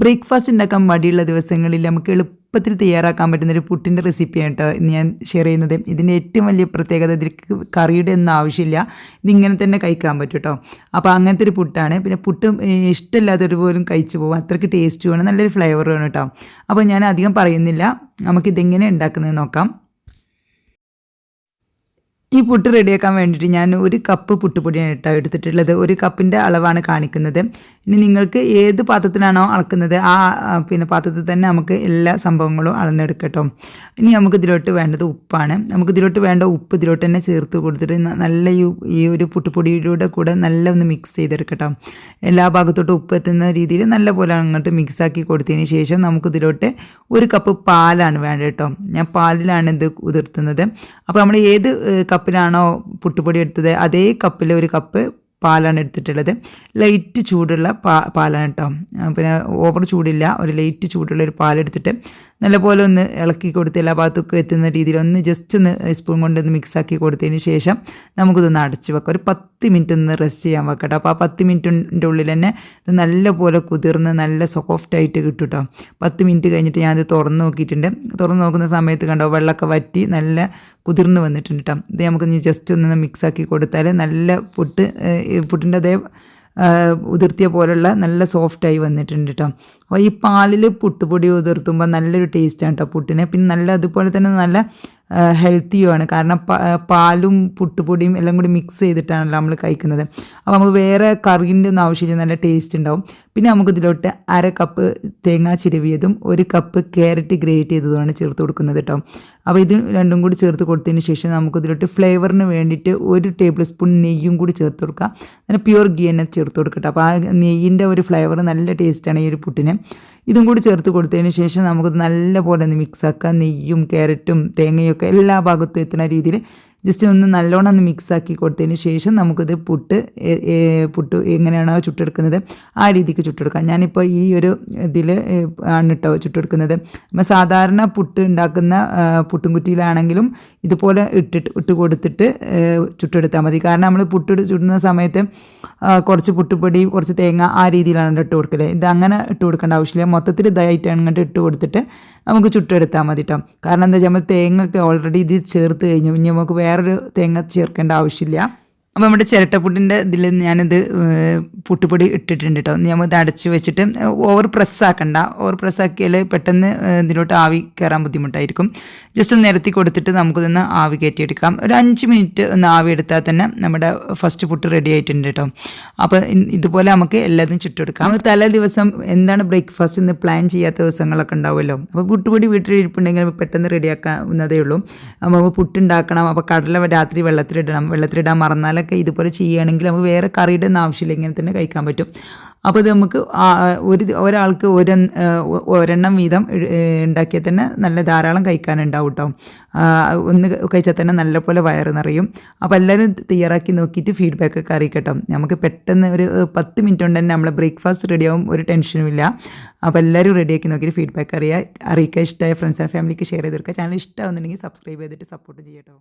Breakfast ഉണ്ടാക്കാൻ മടിയുള്ള ദിവസങ്ങളിൽ നമുക്ക് എളുപ്പത്തിൽ തയ്യാറാക്കാൻ പറ്റുന്ന ഒരു പുട്ടിന്റെ റെസിപ്പിയാണ് കേട്ടോ ഇന്ന് ഞാൻ ഷെയർ ചെയ്യുന്നത്. ഇതിന്റെ ഏറ്റവും വലിയ പ്രത്യേകത ഇതിലേക്ക് കറിയുടെ ഒന്നും ആവശ്യമില്ല. ഇതിങ്ങനെ തന്നെ കഴിക്കാൻ പറ്റും കേട്ടോ അപ്പോൾ അങ്ങനത്തെ ഒരു പുട്ടാണ്. പിന്നെ പുട്ടും ഇഷ്ടമില്ലാത്തവർ പോലും കഴിച്ചു പോകും. അത്രയ്ക്ക് ടേസ്റ്റ് വേണം. നല്ലൊരു ഫ്ലേവർ വേണം കേട്ടോ അപ്പോൾ ഞാൻ അധികം പറയുന്നില്ല. നമുക്കിതെങ്ങനെ ഉണ്ടാക്കുന്നത് നോക്കാം. ഈ പുട്ട് റെഡിയാക്കാൻ വേണ്ടിയിട്ട് ഞാൻ ഒരു കപ്പ് പുട്ടുപൊടിയാണ് കേട്ടോ എടുത്തിട്ടുള്ളത്. ഒരു കപ്പിന്റെ അളവാണ് കാണിക്കുന്നത്. ഇനി നിങ്ങൾക്ക് ഏത് പാത്രത്തിലാണോ അളക്കുന്നത് ആ പിന്നെ പാത്രത്തിൽ തന്നെ നമുക്ക് എല്ലാ സംഭവങ്ങളും അളന്നെടുക്കട്ടോ. ഇനി നമുക്ക് ഇതിലോട്ട് വേണ്ടത് ഉപ്പാണ്. നമുക്ക് ഇതിലോട്ട് വേണ്ട ഉപ്പ് ഇതിലോട്ട് തന്നെ ചേർത്ത് കൊടുത്തിട്ട് നല്ല ഈ ഒരു പുട്ടുപൊടിയുടെ കൂടെ നല്ല ഒന്ന് മിക്സ് ചെയ്തെടുക്കട്ടോ. എല്ലാ ഭാഗത്തോട്ടും ഉപ്പ് എത്തുന്ന രീതിയിൽ നല്ല പോലെ അങ്ങോട്ട് മിക്സാക്കി കൊടുത്തതിന് ശേഷം നമുക്ക് ഇതിലോട്ട് ഒരു കപ്പ് പാലാണ് വേണ്ടത് കേട്ടോ. ഞാൻ പാലിലാണ് ഇത് ഉതിർത്തുന്നത്. അപ്പോൾ നമ്മൾ ഏത് കപ്പിലാണോ പുട്ടുപൊടി എടുത്തത്? അതേ കപ്പിൽ ഒരു കപ്പ് പാലാണ് എടുത്തിട്ടുള്ളത്. ലൈറ്റ് ചൂടുള്ള പാ പാലാണ് കേട്ടോ പിന്നെ ഓവർ ചൂടില്ല ഒരു ലൈറ്റ് ചൂടുള്ള ഒരു പാലെടുത്തിട്ട് നല്ലപോലെ ഒന്ന് ഇളക്കി കൊടുത്ത് എല്ലാ ഭാഗത്തൊക്കെ എത്തുന്ന രീതിയിൽ ഒന്ന് ജസ്റ്റ് ഒന്ന് സ്പൂൺ കൊണ്ട് ഒന്ന് മിക്സ് ആക്കി കൊടുത്തതിന് ശേഷം നമുക്കിതൊന്ന് അടച്ച് വെക്കാം. ഒരു പത്ത് മിനിറ്റ് ഒന്ന് റെസ്റ്റ് ചെയ്യാൻ വെക്കട്ടോ അപ്പോൾ ആ പത്ത് മിനിറ്റിന്റെ ഉള്ളിൽ തന്നെ ഇത് നല്ലപോലെ കുതിർന്ന് നല്ല സോഫ്റ്റ് ആയിട്ട് കിട്ടും കേട്ടോ പത്ത് മിനിറ്റ് കഴിഞ്ഞിട്ട് ഞാനത് തുറന്ന് നോക്കിയിട്ടുണ്ട്. തുറന്ന് നോക്കുന്ന സമയത്ത് കണ്ടോ വെള്ളമൊക്കെ വറ്റി നല്ല കുതിർന്ന് വന്നിട്ടുണ്ട് കേട്ടോ ഇത് നമുക്ക് ജസ്റ്റ് ഒന്ന് മിക്സാക്കി കൊടുത്താൽ നല്ല പുട്ട് പുട്ടിന്റെ അതേ ഉതിർത്തിയ പോലുള്ള നല്ല സോഫ്റ്റായി വന്നിട്ടുണ്ട് കേട്ടോ അപ്പോൾ ഈ പാലിൽ പുട്ടുപൊടി ഉതിർത്തുമ്പോൾ നല്ലൊരു ടേസ്റ്റാണ് കേട്ടോ പുട്ടിന്. പിന്നെ നല്ല അതുപോലെ തന്നെ നല്ല ഹെൽത്തിയുമാണ് കാരണം പാലും പുട്ടുപൊടിയും എല്ലാം കൂടി മിക്സ് ചെയ്തിട്ടാണല്ലോ നമ്മൾ കഴിക്കുന്നത്. അപ്പോൾ നമുക്ക് വേറെ കറിന്റെ ഒന്നും ആവശ്യമില്ല. നല്ല ടേസ്റ്റ് ഉണ്ടാവും. പിന്നെ നമുക്ക് ഇതിലോട്ട് അര കപ്പ് തേങ്ങാ ചിരവിയതും ഒരു കപ്പ് ക്യാരറ്റ് ഗ്രേറ്റ് ചെയ്തതുമാണ് ചേർത്ത് കൊടുക്കുന്നത് കേട്ടോ അപ്പോൾ ഇത് രണ്ടും കൂടി ചേർത്ത് കൊടുത്തതിന് ശേഷം നമുക്ക് ഇതിലോട്ട് ഫ്ലേവറിന് വേണ്ടിയിട്ട് ഒരു ടേബിൾ സ്പൂൺ നെയ്യും കൂടി ചേർത്ത് കൊടുക്കുക അങ്ങനെ പ്യുവർ ഗീ തന്നെ ചേർത്ത് കൊടുക്കട്ടെ. അപ്പോൾ ആ നെയ്യിന്റെ ഒരു ഫ്ലേവർ നല്ല ടേസ്റ്റാണ് ഈ ഒരു പുട്ടിന്. ഇതും കൂടി ചേർത്ത് കൊടുത്തതിന് ശേഷം നമുക്ക് നല്ലപോലെ ഒന്ന് മിക്സ് ആക്കാം. നെയ്യും ക്യാരറ്റും തേങ്ങയൊക്കെ എല്ലാ ഭാഗത്തും എത്തുന്ന രീതിയിൽ ജസ്റ്റ് ഒന്ന് നല്ലോണം ഒന്ന് മിക്സ് ആക്കി കൊടുത്തതിന് ശേഷം നമുക്കിത് പുട്ട് പുട്ട് എങ്ങനെയാണോ ചുട്ടെടുക്കുന്നത് ആ രീതിക്ക് ചുട്ടെടുക്കാം. ഞാനിപ്പോൾ ഈ ഒരു ഇതിൽ ആണ് കേട്ടോ ചുട്ടെടുക്കുന്നത്. നമ്മൾ സാധാരണ പുട്ട് ഉണ്ടാക്കുന്ന പുട്ടും പുട്ടുംകുറ്റിയിലാണെങ്കിലും ഇതുപോലെ ഇട്ടിട്ട് ഇട്ട് കൊടുത്തിട്ട് ചുട്ടെടുത്താൽ മതി. കാരണം നമ്മൾ പുട്ട് ചുടുന്ന സമയത്ത് കുറച്ച് പുട്ടുപൊടി കുറച്ച് തേങ്ങ ആ രീതിയിലാണ് ഇട്ട് കൊടുക്കൽ. ഇത് അങ്ങനെ ഇട്ട് കൊടുക്കേണ്ട ആവശ്യമില്ല. മൊത്തത്തിൽ ഇതായിട്ട് അങ്ങോട്ട് ഇട്ട് കൊടുത്തിട്ട് നമുക്ക് ചുട്ടെടുത്താൽ മതി കേട്ടോ കാരണം എന്താ വെച്ചാൽ നമ്മൾ തേങ്ങ ഒക്കെ ഓൾറെഡി ഇത് ചേർത്ത് കഴിഞ്ഞു. ഇനി നമുക്ക് വേറൊരു തേങ്ങ ചേർക്കേണ്ട ആവശ്യമില്ല. അപ്പോൾ നമ്മുടെ ചിരട്ടപ്പുട്ടിന്റെ ഇതിൽ ഞാനിത് പുട്ടുപൊടി ഇട്ടിട്ടുണ്ട് കേട്ടോ നമുക്ക് ഇത് അടച്ച് വെച്ചിട്ട് ഓവർ പ്രസ്സാക്കണ്ട ഓവർ പ്രസ്സാക്കിയാൽ പെട്ടെന്ന് ഇതിലോട്ട് ആവി കയറാൻ ബുദ്ധിമുട്ടായിരിക്കും. ജസ്റ്റ് നിരത്തി കൊടുത്തിട്ട് നമുക്കിതൊന്ന് ആവി കയറ്റിയെടുക്കാം ഒരു അഞ്ച് മിനിറ്റ് ഒന്ന് ആവി എടുത്താൽ തന്നെ നമ്മുടെ ഫസ്റ്റ് പുട്ട് റെഡി ആയിട്ടുണ്ട് കേട്ടോ അപ്പോൾ ഇതുപോലെ നമുക്ക് എല്ലാതും ചുട്ടെടുക്കാം. നമുക്ക് തലേ ദിവസം എന്താണ് ബ്രേക്ക്ഫാസ്റ്റ് എന്ന് പ്ലാൻ ചെയ്യാത്ത ദിവസങ്ങളൊക്കെ ഉണ്ടാവുമല്ലോ. അപ്പോൾ പുട്ടുപൊടി വീട്ടിലിരിപ്പുണ്ടെങ്കിൽ പെട്ടെന്ന് റെഡിയാക്കാവുന്നതേ ഉള്ളൂ. അപ്പോൾ പുട്ടുണ്ടാക്കണം. അപ്പോൾ കടല രാത്രി വെള്ളത്തിലിടണം. വെള്ളത്തിലിടാൻ മറന്നാലൊക്കെ ഇതുപോലെ ചെയ്യുകയാണെങ്കിൽ നമുക്ക് വേറെ കറിയുടെ ഒന്നും ആവശ്യമില്ല. ഇങ്ങനെ തന്നെ കഴിക്കാൻ പറ്റും. അപ്പോൾ ഇത് നമുക്ക് ഒരു ഒരാൾക്ക് ഒരു ഒരെണ്ണം വീതം ഉണ്ടാക്കിയാൽ തന്നെ നല്ല ധാരാളം കഴിക്കാനുണ്ടാവും കേട്ടോ. ഒന്ന് കഴിച്ചാൽ തന്നെ നല്ലപോലെ വയറ് നിറയും. അപ്പോൾ എല്ലാവരും തയ്യാറാക്കി നോക്കിയിട്ട് ഫീഡ്ബാക്ക് ഒക്കെ അറിയിക്കട്ടോ. നമുക്ക് പെട്ടെന്ന് ഒരു പത്ത് മിനിറ്റ് കൊണ്ട് തന്നെ നമ്മളെ ബ്രേക്ക്ഫാസ്റ്റ് റെഡിയാവും ഒരു ടെൻഷനും ഇല്ല. അപ്പോൾ എല്ലാവരും റെഡിയാക്കി നോക്കിയിട്ട് ഫീഡ്ബാക്ക് അറിയുക അറിയിക്കുക. ഇഷ്ടമായ ഫ്രണ്ട്സ് ആൻഡ് ഫാമിലിക്ക് ഷെയർ ചെയ്ത് കൊടുക്കുക. ചാനൽ ഇഷ്ടമാവുന്നുണ്ടെങ്കിൽ സബ്സ്ക്രൈബ് ചെയ്തിട്ട് സപ്പോർട്ട് ചെയ്യട്ടോ.